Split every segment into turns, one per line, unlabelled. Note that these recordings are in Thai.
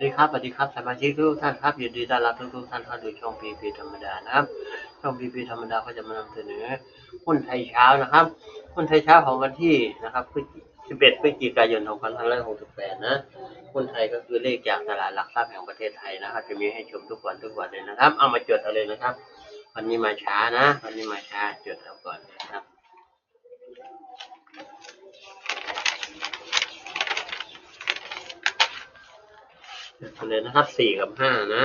สวัสดีครับสวัสดีครับสมาชิกทุกท่านครับยินดีต้อนรับทุกทุกๆท่านเข้าดูช่องพีพีธรรมดานะครับ ช่องพีพีธรรมดาก็จะมานำเสนอหุ้นไทยเช้านะครับหุ้นไทยเช้าของวันที่นะครับพฤศจิ11พฤศจิกายน2568นะหุ้นไทยก็คือเลขจากตลาดหลักทรัพย์แห่งประเทศไทยนะครับ จะมีให้ชมทุกวันทุกวันเลยนะครับ เอามาจดเอาเลยนะครับ วันนี้มาช้านะ วันนี้มาช้าจดเอาก่อนนะครับ เอาเลยนะครับสี่กับห้านะ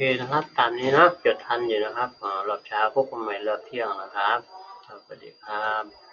เคนะครับ ตามนี้นะจดทันอยู่นะครับอรอบเช้าพบกันใหม่รอบเที่ยงนะครับสวัสดีครับ